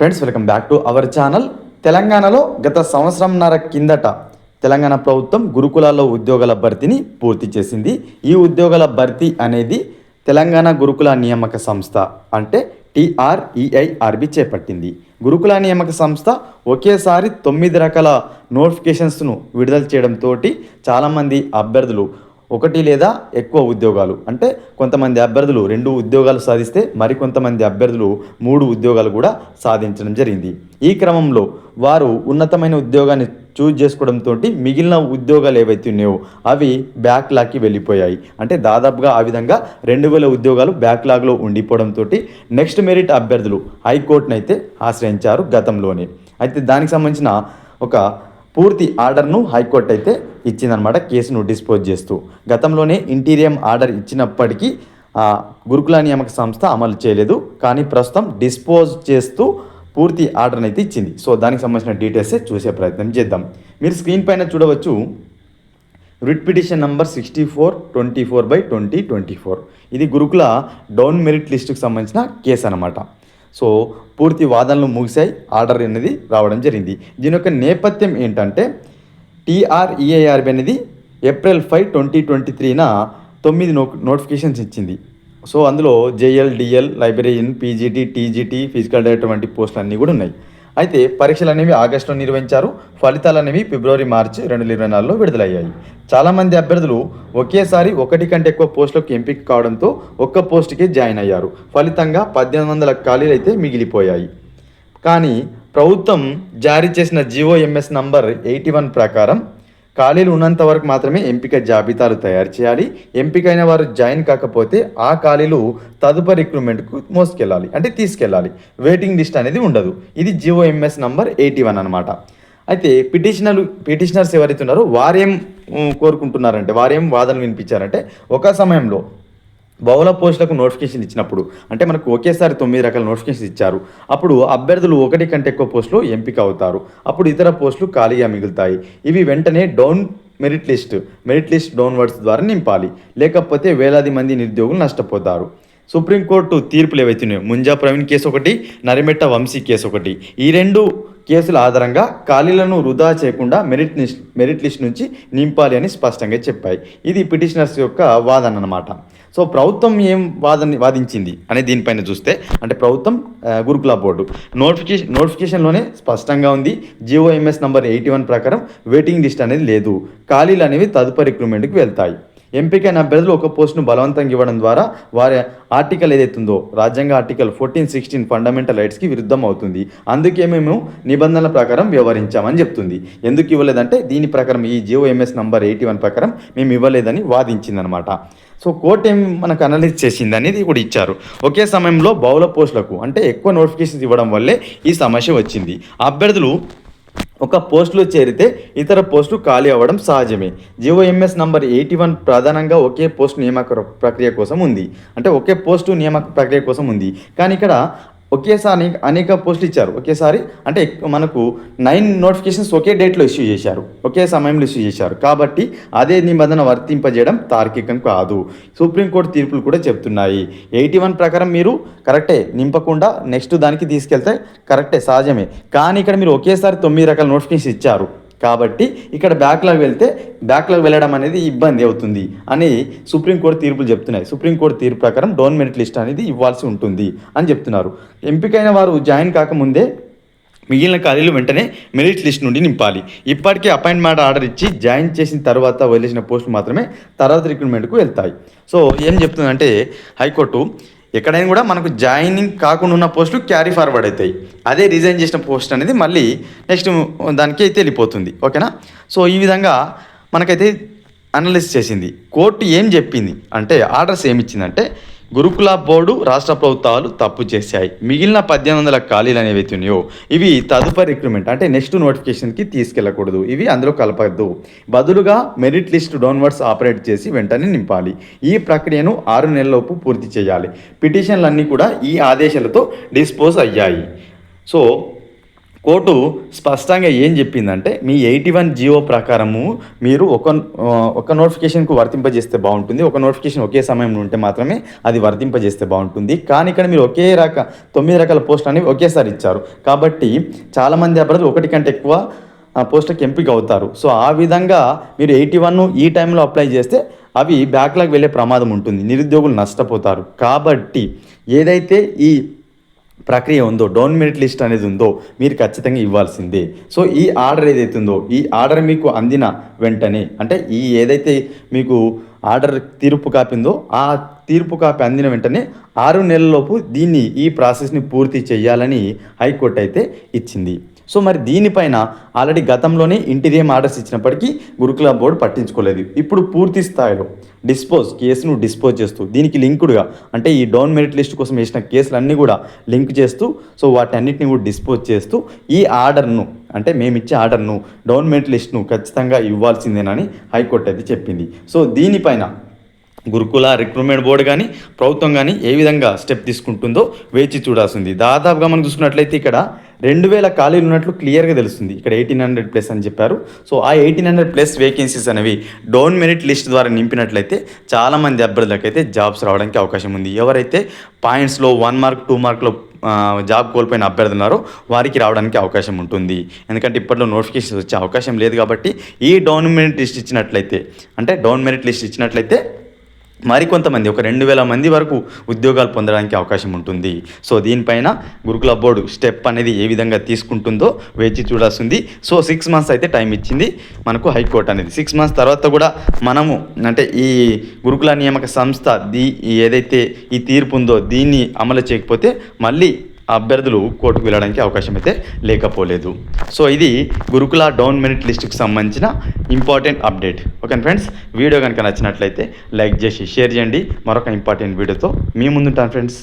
Friends welcome back to our channel తెలంగాణలో గత సంవత్సరంన్నర కిందట తెలంగాణ ప్రభుత్వం గురుకులాల్లో ఉద్యోగాల భర్తీని పూర్తి చేసింది. ఈ ఉద్యోగాల భర్తీ అనేది తెలంగాణ గురుకుల నియామక సంస్థ అంటే టీఆర్ఈఐఆర్బి చేపట్టింది. గురుకుల నియామక సంస్థ ఒకేసారి తొమ్మిది రకాల నోటిఫికేషన్స్ను విడుదల చేయడంతో చాలామంది అభ్యర్థులు ఒకటి లేదా ఎక్కువ ఉద్యోగాలు. అంటే కొంతమంది అభ్యర్థులు రెండు ఉద్యోగాలు సాధిస్తే మరికొంతమంది అభ్యర్థులు మూడు ఉద్యోగాలు కూడా సాధించడం జరిగింది. ఈ క్రమంలో వారు ఉన్నతమైన ఉద్యోగాన్ని చూజ్ చేసుకోవడంతో మిగిలిన ఉద్యోగాలు ఏవైతే ఉన్నాయో అవి బ్యాక్లాగ్కి వెళ్ళిపోయాయి. అంటే దాదాపుగా ఆ విధంగా రెండు వేల ఉద్యోగాలు బ్యాక్లాగ్లో ఉండిపోవడంతో నెక్స్ట్ మెరిట్ అభ్యర్థులు హైకోర్టును అయితే ఆశ్రయించారు గతంలోనే. అయితే దానికి సంబంధించిన ఒక పూర్తి ఆర్డర్ను హైకోర్టు అయితే ఇచ్చిందనమాట కేసును డిస్పోజ్ చేస్తూ. గతంలోనే ఇంటీరియం ఆర్డర్ ఇచ్చినప్పటికీ గురుకుల నియామక సంస్థ అమలు చేయలేదు. కానీ ప్రస్తుతం డిస్పోజ్ చేస్తూ పూర్తి ఆర్డర్ని అయితే ఇచ్చింది. సో దానికి సంబంధించిన డీటెయిల్స్ చూసే ప్రయత్నం చేద్దాం. మీరు స్క్రీన్ పైన చూడవచ్చు. Writ petition number sixty four twenty four by twenty twenty four. ఇది గురుకుల డౌన్ మెరిట్ లిస్టుకు సంబంధించిన కేసు అనమాట సో పూర్తి వాదనలు ముగిశాయి ఆర్డర్ అనేది రావడం జరిగింది. దీని యొక్క నేపథ్యం ఏంటంటే టీఆర్ఈఏఆర్బి అనేది ఏప్రిల్ ఫైవ్ ట్వంటీ ట్వంటీ త్రీన తొమ్మిది నో నోటిఫికేషన్స్ ఇచ్చింది. సో అందులో JL DL librarian PGT TGT physical director వంటి పోస్టులు అన్నీ కూడా ఉన్నాయి. అయితే పరీక్షలు అనేవి ఆగస్టులో నిర్వహించారు. ఫలితాలు అనేవి ఫిబ్రవరి మార్చి రెండు వేల ఇరవై నాలుగులో విడుదలయ్యాయి. చాలామంది అభ్యర్థులు ఒకేసారి ఒకటి కంటే ఎక్కువ పోస్టులకు ఎంపిక కావడంతో ఒక్క పోస్టుకే జాయిన్ అయ్యారు. ఫలితంగా పద్దెనిమిది వందల ఖాళీలు అయితే మిగిలిపోయాయి. కానీ ప్రభుత్వం జారీ చేసిన జిఓఎంఎస్ నంబర్ ఎయిటీ వన్ ప్రకారం ఖాళీలు ఉన్నంత వరకు మాత్రమే ఎంపిక జాబితాలు తయారు చేయాలి. ఎంపికైన వారు జాయిన్ కాకపోతే ఆ ఖాళీలు తదుపరి రిక్రూట్మెంట్కు మోసుకెళ్ళాలి అంటే తీసుకెళ్ళాలి. వెయిటింగ్ లిస్ట్ అనేది ఉండదు. ఇది GOMS MS number eighty one అనమాట అయితే పిటిషనర్లు పిటిషనర్స్ ఎవరైతే ఉన్నారో వారేం కోరుకుంటున్నారంటే వారేం వాదనలు వినిపించారంటే ఒక సమయంలో బహుళ పోస్టులకు నోటిఫికేషన్ ఇచ్చినప్పుడు అంటే మనకు ఒకేసారి తొమ్మిది రకాల నోటిఫికేషన్ ఇచ్చారు. అప్పుడు అభ్యర్థులు ఒకటి కంటే ఎక్కువ పోస్టులు ఎంపిక అవుతారు. అప్పుడు ఇతర పోస్టులు ఖాళీగా మిగులుతాయి. ఇవి వెంటనే down merit list merit list downwards ద్వారా నింపాలి. లేకపోతే వేలాది మంది నిరుద్యోగులు నష్టపోతారు. సుప్రీంకోర్టు తీర్పులు ఏవైతున్నాయో ముంజా ప్రవీణ్ కేసు ఒకటి నరిమెట్ట వంశీ కేసు ఒకటి ఈ రెండు కేసుల ఆధారంగా ఖాళీలను వృధా చేయకుండా మెరిట్ లిస్ట్ మెరిట్ లిస్ట్ నుంచి నింపాలి అని స్పష్టంగా చెప్పాయి. ఇది పిటిషనర్స్ యొక్క వాదన అన్నమాట. సో ప్రభుత్వం ఏం వాదన వాదించింది అనే దీనిపైన చూస్తే అంటే ప్రభుత్వం గురుకుల బోర్డు. నోటిఫికేషన్ నోటిఫికేషన్లోనే స్పష్టంగా ఉంది జిఓఎంఎస్ నంబర్ ఎయిటీ వన్ ప్రకారం వెయిటింగ్ లిస్ట్ అనేది లేదు. ఖాళీలు అనేవి తదుపరి రిక్రూట్మెంట్కి వెళ్తాయి. ఎంపికైన అభ్యర్థులు ఒక పోస్టును బలవంతంగా ఇవ్వడం ద్వారా వారి ఆర్టికల్ ఏదైతుందో రాజ్యాంగ ఆర్టికల్ ఫోర్టీన్ సిక్స్టీన్ ఫండమెంటల్ రైట్స్కి విరుద్ధం అవుతుంది. అందుకే మేము నిబంధనల ప్రకారం వ్యవహరించామని చెప్తుంది. ఎందుకు ఇవ్వలేదంటే దీని ప్రకారం ఈ జియోఎంఎస్ నంబర్ ఎయిటీ వన్ ప్రకారం మేము ఇవ్వలేదని వాదించిందనమాట. సో కోర్టు ఏం మనకు అనలైజ్ చేసింది అనేది కూడా ఇచ్చారు. ఒకే సమయంలో బౌల పోస్టులకు అంటే ఎక్కువ నోటిఫికేషన్స్ ఇవ్వడం వల్లే ఈ సమస్య వచ్చింది. అభ్యర్థులు ఒక పోస్టులో చేరితే ఇతర పోస్టులు ఖాళీ అవ్వడం సహజమే. జిఓఎంఎస్ నంబర్ ఎయిటీ వన్ ప్రధానంగా ఒకే పోస్ట్ నియామక ప్రక్రియ కోసం ఉంది. అంటే ఒకే పోస్టు నియామక ప్రక్రియ కోసం ఉంది. కానీ ఇక్కడ ఒకేసారి అనేక పోస్టులు ఇచ్చారు. ఒకేసారి అంటే మనకు నైన్ నోటిఫికేషన్స్ ఒకే డేట్లో ఇష్యూ చేశారు. ఒకే సమయంలో ఇష్యూ చేశారు. కాబట్టి అదే నిబంధన వర్తింపజేయడం తార్కికం కాదు. సుప్రీంకోర్టు తీర్పులు కూడా చెప్తున్నాయి. ఎయిటీ వన్ ప్రకారం మీరు కరెక్టే నింపకుండా నెక్స్ట్ దానికి తీసుకెళ్తే కరెక్టే సహజమే. కానీ ఇక్కడ మీరు ఒకేసారి తొమ్మిది రకాల నోటిఫికేషన్ ఇచ్చారు. కాబట్టి ఇక్కడ బ్యాక్లాగ్ వెళ్తే బ్యాక్లాగ్ వెళ్ళడం అనేది ఇబ్బంది అవుతుంది అని సుప్రీంకోర్టు తీర్పులు చెప్తున్నాయి. సుప్రీంకోర్టు తీర్పు ప్రకారం డౌన్ మెరిట్ లిస్ట్ అనేది ఇవ్వాల్సి ఉంటుంది అని చెప్తున్నారు. ఎంపికైన వారు జాయిన్ కాకముందే మిగిలిన ఖాళీలు వెంటనే మెరిట్ లిస్ట్ నుండి నింపాలి. ఇప్పటికే అపాయింట్మెంట్ ఆర్డర్ ఇచ్చి జాయిన్ చేసిన తర్వాత వదిలేసిన పోస్టులు మాత్రమే తర్వాత రిక్రూట్మెంట్కు వెళ్తాయి. సో ఏం చెప్తుందంటే హైకోర్టు ఎక్కడైనా కూడా మనకు జాయినింగ్ కాకుండా ఉన్న పోస్టులు క్యారీ ఫార్వర్డ్ అవుతాయి. అదే రిజైన్ చేసిన పోస్ట్ అనేది మళ్ళీ నెక్స్ట్ దానికి అయితే వెళ్ళిపోతుంది. ఓకేనా? సో ఈ విధంగా మనకైతే అనలిస్ట్ చేసింది. కోర్టు ఏం చెప్పింది? అంటే ఆర్డర్స్ ఏమి ఇచ్చిందంటే గురుకుల బోర్డు రాష్ట్ర ప్రభుత్వాలు తప్పు చేశాయి. మిగిలిన పద్దెనిమిది వందల ఖాళీలు అనేవి అయితే ఉన్నాయో ఇవి తదుపరి రిక్రూట్మెంట్ అంటే నెక్స్ట్ నోటిఫికేషన్కి తీసుకెళ్ళకూడదు. ఇవి అందులో కలపద్దు. బదులుగా మెరిట్ లిస్ట్ డౌన్వర్డ్స్ ఆపరేట్ చేసి వెంటనే నింపాలి. ఈ ప్రక్రియను ఆరు నెలలలోపు పూర్తి చేయాలి. పిటిషన్లన్నీ కూడా ఈ ఆదేశాలతో డిస్పోజ్ అయ్యాయి. సో కోర్టు స్పష్టంగా ఏం చెప్పిందంటే మీ ఎయిటీ వన్ జియో ప్రకారము మీరు ఒక ఒక నోటిఫికేషన్కు వర్తింపజేస్తే బాగుంటుంది. ఒక నోటిఫికేషన్ ఒకే సమయంలో ఉంటే మాత్రమే అది వర్తింపజేస్తే బాగుంటుంది. కానీ ఇక్కడ మీరు ఒకే రక తొమ్మిది రకాల పోస్టులు అనేవి ఒకేసారి ఇచ్చారు. కాబట్టి చాలామంది అభ్యర్థులు ఒకటి కంటే ఎక్కువ పోస్ట్కి పోస్టులకు ఎంపిక అవుతారు. సో ఆ విధంగా మీరు ఎయిటీ వన్ ఈ టైంలో అప్లై చేస్తే అవి బ్యాక్లాగ్ వెళ్ళే ప్రమాదం ఉంటుంది. నిరుద్యోగులు నష్టపోతారు. కాబట్టి ఏదైతే ఈ ప్రక్రియ ఉందో డౌన్ మెరిట్ లిస్ట్ అనేది ఉందో మీరు ఖచ్చితంగా ఇవ్వాల్సిందే. సో ఈ ఆర్డర్ ఏదైతే ఉందో ఈ ఆర్డర్ మీకు అందిన వెంటనే అంటే ఈ ఏదైతే మీకు ఆర్డర్ తీర్పు కాపిందో ఆ తీర్పు కాపీ అందిన వెంటనే ఆరు నెలలలోపు దీన్ని ఈ ప్రాసెస్ని పూర్తి చేయాలని హైకోర్టు అయితే ఇచ్చింది. సో మరి దీనిపైన ఆల్రెడీ గతంలోనే ఇంటీరియం ఆర్డర్స్ ఇచ్చినప్పటికీ గురుకుల బోర్డు పట్టించుకోలేదు. ఇప్పుడు పూర్తి స్థాయిలో డిస్పోజ్ కేసును డిస్పోజ్ చేస్తూ దీనికి లింకుడ్గా అంటే ఈ డౌన్ మెరిట్ లిస్ట్ కోసం వేసిన కేసులన్నీ కూడా లింక్ చేస్తూ సో వాటి కూడా డిస్పోజ్ చేస్తూ ఈ ఆర్డర్ను అంటే మేము ఇచ్చే ఆర్డర్ను డౌన్ మెరిట్ లిస్ట్ను ఖచ్చితంగా ఇవ్వాల్సిందేనని హైకోర్టు అయితే చెప్పింది. సో దీనిపైన గురుకుల రిక్రూట్మెంట్ బోర్డు కానీ ప్రభుత్వం కానీ ఏ విధంగా స్టెప్ తీసుకుంటుందో వేచి చూడాల్సింది. దాదాపుగా మనం చూసుకున్నట్లయితే ఇక్కడ రెండు వేల ఖాళీలు ఉన్నట్లు క్లియర్గా తెలుస్తుంది. ఇక్కడ ఎయిటీన్ హండ్రెడ్ ప్లస్ అని చెప్పారు. సో ఆ ఎయిటీన్ హండ్రెడ్ ప్లస్ వేకెన్సీస్ అనేవి డౌన్ మెరిట్ లిస్ట్ ద్వారా నింపినట్లయితే చాలామంది అభ్యర్థులకైతే జాబ్స్ రావడానికి అవకాశం ఉంది. ఎవరైతే పాయింట్స్లో వన్ మార్క్ టూ మార్క్లో జాబ్ కోల్పోయిన అభ్యర్థులు ఉన్నారో వారికి రావడానికి అవకాశం ఉంటుంది. ఎందుకంటే ఇప్పట్లో నోటిఫికేషన్ వచ్చే అవకాశం లేదు కాబట్టి ఈ డౌన్ మెరిట్ లిస్ట్ ఇచ్చినట్లయితే అంటే డౌన్ మెరిట్ లిస్ట్ ఇచ్చినట్లయితే మరికొంతమంది ఒక రెండు వేల మంది వరకు ఉద్యోగాలు పొందడానికి అవకాశం ఉంటుంది. సో దీనిపైన గురుకుల బోర్డు స్టెప్ అనేది ఏ విధంగా తీసుకుంటుందో వేచి చూడాల్సింది. సో సిక్స్ మంత్స్ అయితే టైం ఇచ్చింది మనకు హైకోర్టు అనేది. సిక్స్ మంత్స్ తర్వాత కూడా మనము అంటే ఈ గురుకుల నియామక సంస్థ దీ ఏదైతే ఈ తీర్పు ఉందో దీన్ని అమలు చేయకపోతే మళ్ళీ అభ్యర్థులు కోర్టుకు వెళ్ళడానికి అవకాశం అయితే లేకపోలేదు. సో ఇది గురుకుల డౌన్ మెరిట్ లిస్టుకు సంబంధించిన important update. Okay friends video కనుక నచ్చినట్లయితే లైక్ చేసి షేర్ చేయండి. మరొక ఇంపార్టెంట్ వీడియోతో మీ ముందుంటాను ఫ్రెండ్స్.